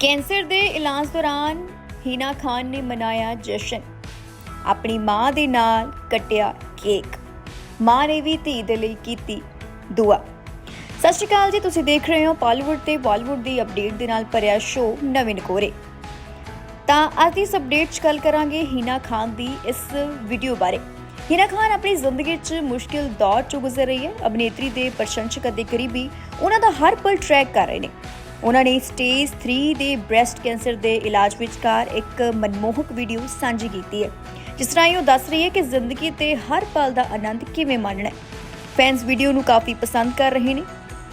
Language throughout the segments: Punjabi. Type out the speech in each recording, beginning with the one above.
ਕੈਂਸਰ ਦੇ ਇਲਾਜ ਦੌਰਾਨ ਹੀਨਾ ਖਾਨ ਨੇ ਮਨਾਇਆ ਜਸ਼ਨ। ਆਪਣੀ ਮਾਂ ਦੇ ਨਾਲ ਕੱਟਿਆ ਕੇਕ। ਮਾਂ ਨੇ ਵੀ ਧੀ ਦੇ ਲਈ ਕੀਤੀ ਦੁਆ। ਸਤਿ ਸ਼੍ਰੀ ਅਕਾਲ ਜੀ, ਤੁਸੀਂ ਦੇਖ ਰਹੇ ਹੋ ਪਾਲੀਵੁੱਡ ਤੇ ਬਾਲੀਵੁੱਡ ਦੀ ਅਪਡੇਟ ਦੇ ਨਾਲ ਭਰਿਆ ਸ਼ੋਅ ਨਵੀਨ ਕੋਰੇ ਤਾਂ ਅੱਜ ਦੀ ਇਸ ਅਪਡੇਟ 'ਚ ਗੱਲ ਕਰਾਂਗੇ ਹੀਨਾ ਖਾਨ ਦੀ ਇਸ ਵੀਡੀਓ ਬਾਰੇ। ਹੀਨਾ ਖਾਨ ਆਪਣੀ ਜ਼ਿੰਦਗੀ 'ਚ ਮੁਸ਼ਕਿਲ ਦੌਰ 'ਚੋਂ ਗੁਜ਼ਰ ਰਹੀ ਹੈ। ਅਭਿਨੇਤਰੀ ਦੇ ਪ੍ਰਸ਼ੰਸਕ ਅਤੇ ਕਰੀਬੀ ਉਹਨਾਂ ਦਾ ਹਰ ਪਲ ਟਰੈਕ ਕਰ ਰਹੇ ਨੇ। ਉਹਨਾਂ ਨੇ ਸਟੇਜ 3 ਦੇ ਬ੍ਰੈਸਟ ਕੈਂਸਰ ਦੇ ਇਲਾਜ ਵਿਚਕਾਰ ਇੱਕ ਮਨਮੋਹਕ ਵੀਡੀਓ ਸਾਂਝੀ ਕੀਤੀ ਹੈ, ਜਿਸ ਤਰ੍ਹਾਂ ਉਹ ਦੱਸ ਰਹੀ ਹੈ ਕਿ ਜ਼ਿੰਦਗੀ ਤੇ ਹਰ ਪਲ ਦਾ ਆਨੰਦ ਕਿਵੇਂ ਮਾਣਨਾ ਹੈ। ਫੈਨਸ ਵੀਡੀਓ ਨੂੰ ਕਾਫੀ ਪਸੰਦ ਕਰ ਰਹੇ ਨੇ।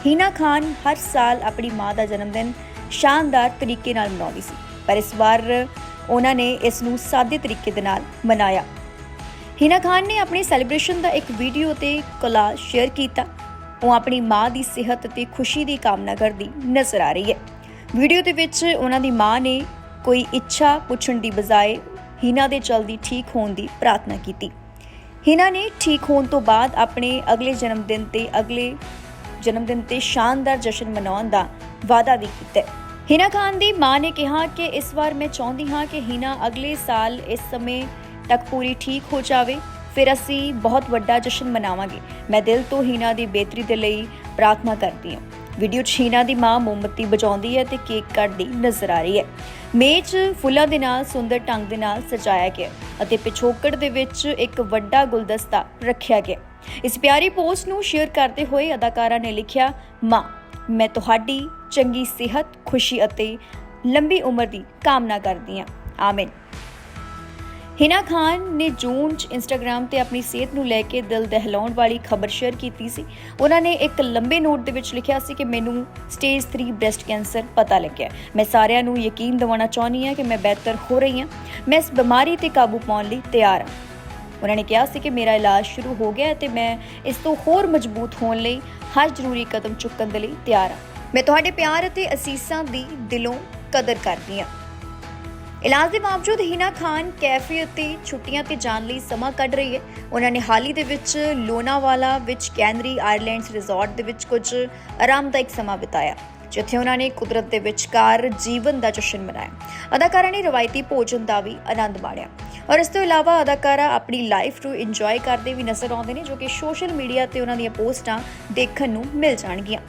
ਹੀਨਾ ਖਾਨ ਹਰ ਸਾਲ ਆਪਣੀ ਮਾਂ ਦਾ ਜਨਮ ਦਿਨ ਸ਼ਾਨਦਾਰ ਤਰੀਕੇ ਨਾਲ ਮਨਾਉਂਦੀ ਸੀ, ਪਰ ਇਸ ਵਾਰ ਉਹਨਾਂ ਨੇ ਇਸ ਨੂੰ ਸਾਦੇ ਤਰੀਕੇ ਦੇ ਨਾਲ ਮਨਾਇਆ। ਹੀਨਾ ਖਾਨ ਨੇ ਆਪਣੀ ਸੈਲੀਬ੍ਰੇਸ਼ਨ ਦਾ ਇੱਕ ਵੀਡੀਓ ਤੇ ਕੋਲਾਜ ਸ਼ੇਅਰ ਕੀਤਾ। ਉਹ ਆਪਣੀ ਮਾਂ ਦੀ ਸਿਹਤ ਅਤੇ ਖੁਸ਼ੀ ਦੀ ਕਾਮਨਾ ਕਰਦੀ ਨਜ਼ਰ ਆ ਰਹੀ ਹੈ। ਵੀਡੀਓ ਦੇ ਵਿੱਚ ਉਹਨਾਂ ਦੀ ਮਾਂ ਨੇ ਕੋਈ ਇੱਛਾ ਪੁੱਛਣ ਦੀ ਬਜਾਏ ਹੀਨਾ ਦੇ ਜਲਦੀ ਠੀਕ ਹੋਣ ਦੀ ਪ੍ਰਾਰਥਨਾ ਕੀਤੀ। ਹੀਨਾ ਨੇ ਠੀਕ ਹੋਣ ਤੋਂ ਬਾਅਦ ਆਪਣੇ ਅਗਲੇ ਜਨਮ ਦਿਨ ਤੇ ਅਗਲੇ ਜਨਮ ਦਿਨ ਤੇ ਸ਼ਾਨਦਾਰ ਜਸ਼ਨ ਮਨਾਉਣ ਦਾ ਵਾਅਦਾ ਵੀ ਕੀਤਾ। ਹੈ। ਹੀਨਾ ਖਾਨ ਦੀ ਮਾਂ ਨੇ ਕਿਹਾ ਕਿ ਇਸ ਵਾਰ ਮੈਂ ਚਾਹੁੰਦੀ ਹਾਂ ਕਿ ਹੀਨਾ ਅਗਲੇ ਸਾਲ ਇਸ ਸਮੇਂ ਤੱਕ ਪੂਰੀ ਠੀਕ ਹੋ ਜਾਵੇ। ਫਿਰ ਅਸੀਂ ਬਹੁਤ ਵੱਡਾ ਜਸ਼ਨ ਮਨਾਵਾਂਗੇ। ਮੈਂ ਦਿਲ ਤੋਂ ਹੀਨਾ ਦੀ ਬਿਹਤਰੀ ਦੇ ਲਈ ਪ੍ਰਾਰਥਨਾ ਕਰਦੀ ਹਾਂ। ਵੀਡੀਓ 'ਚ ਹੀਨਾ ਦੀ ਮਾਂ ਮੋਮਬੱਤੀ ਬੁਝਾਉਂਦੀ ਹੈ ਤੇ ਕੇਕ ਕੱਟਦੀ ਨਜ਼ਰ ਆ ਰਹੀ ਹੈ। ਮੇਜ਼ ਫੁੱਲਾਂ ਦੇ ਨਾਲ, ਸੁੰਦਰ ਢੰਗ ਦੇ ਨਾਲ ਸਜਾਇਆ ਗਿਆ ਅਤੇ ਪਿਛੋਕੜ ਦੇ ਵਿੱਚ ਇੱਕ ਵੱਡਾ ਗੁਲਦਸਤਾ ਰੱਖਿਆ ਗਿਆ। ਇਸ ਪਿਆਰੀ ਪੋਸਟ ਨੂੰ ਸ਼ੇਅਰ ਕਰਦੇ ਹੋਏ ਅਦਾਕਾਰਾ ਨੇ ਲਿਖਿਆ, ਮਾਂ, ਮੈਂ ਤੁਹਾਡੀ ਚੰਗੀ ਸਿਹਤ, ਖੁਸ਼ੀ ਅਤੇ ਲੰਬੀ ਉਮਰ ਦੀ ਕਾਮਨਾ ਕਰਦੀ ਹਾਂ। ਆਮੀਨ। ਹਿਨਾ ਖਾਨ ਨੇ ਜੂਨ 'ਚ ਇੰਸਟਾਗ੍ਰam ਤੇ ਆਪਣੀ ਸਿਹਤ ਨੂੰ ਲੈ ਕੇ ਦਿਲ ਦਹਿਲਾਉਣ ਵਾਲੀ ਖਬਰ ਸ਼ੇਅਰ ਕੀਤੀ ਸੀ। ਉਹਨਾਂ ਨੇ ਇੱਕ ਲੰਬੇ ਨੋਟ ਦੇ ਵਿੱਚ ਲਿਖਿਆ ਸੀ ਕਿ ਮੈਨੂੰ ਸਟੇਜ 3 ਬ੍ਰੈਸਟ ਕੈਂਸਰ ਪਤਾ ਲੱਗਿਆ। ਮੈਂ ਸਾਰਿਆਂ ਨੂੰ ਯਕੀਨ ਦਿਵਾਉਣਾ ਚਾਹੁੰਦੀ ਹਾਂ ਕਿ ਮੈਂ ਬਿਹਤਰ ਹੋ ਰਹੀ ਹਾਂ। ਮੈਂ ਇਸ ਬਿਮਾਰੀ ਤੇ ਕਾਬੂ ਪਾਉਣ ਲਈ ਤਿਆਰ ਹਾਂ। ਉਹਨਾਂ ਨੇ ਕਿਹਾ ਸੀ ਕਿ ਮੇਰਾ ਇਲਾਜ ਸ਼ੁਰੂ ਹੋ ਗਿਆ ਹੈ ਤੇ ਮੈਂ ਇਸ ਤੋਂ ਹੋਰ ਮਜ਼ਬੂਤ ਹੋਣ ਲਈ ਹਰ ਜ਼ਰੂਰੀ ਕਦਮ ਚੁੱਕਣ ਦੇ ਲਈ ਤਿਆਰ ਹਾਂ। ਮੈਂ ਤੁਹਾਡੇ ਪਿਆਰ ਅਤੇ ਅਸੀਸਾਂ ਦੀ ਦਿਲੋਂ ਕਦਰ ਕਰਦੀ ਹਾਂ। ਇਲਾਜ ਦੇ ਬਾਵਜੂਦ ਹੀਨਾ ਖਾਨ ਕੈਫੇ ਅਤੇ ਛੁੱਟੀਆਂ ਤੇ ਜਾਣ ਲਈ ਸਮਾਂ ਕੱਢ ਰਹੀ ਹੈ। ਉਹਨਾਂ ਨੇ ਹਾਲ ਹੀ ਦੇ ਵਿੱਚ ਲੋਨਾਵਾਲਾ ਵਿੱਚ ਕੈਨਰੀ ਆਇਰਲੈਂਡਸ ਰਿਜ਼ੋਰਟ ਦੇ ਵਿੱਚ ਕੁਝ ਆਰਾਮਦਾਇਕ ਸਮਾਂ ਬਿਤਾਇਆ, ਜਿੱਥੇ ਉਹਨਾਂ ਨੇ ਕੁਦਰਤ ਦੇ ਵਿਚਕਾਰ ਜੀਵਨ ਦਾ ਜਸ਼ਨ ਮਨਾਇਆ। ਅਦਾਕਾਰਾ ਨੇ ਰਵਾਇਤੀ ਭੋਜਨ ਦਾ ਵੀ ਆਨੰਦ ਮਾਣਿਆ। ਔਰ ਇਸ ਤੋਂ ਇਲਾਵਾ ਅਦਾਕਾਰਾ ਆਪਣੀ ਲਾਈਫ ਨੂੰ ਇੰਜੋਏ ਕਰਦੇ ਵੀ ਨਜ਼ਰ ਆਉਂਦੇ ਨੇ, ਜੋ ਕਿ ਸੋਸ਼ਲ ਮੀਡੀਆ ਤੇ ਉਹਨਾਂ ਦੀਆਂ ਪੋਸਟਾਂ ਦੇਖਣ ਨੂੰ ਮਿਲ ਜਾਣਗੀਆਂ।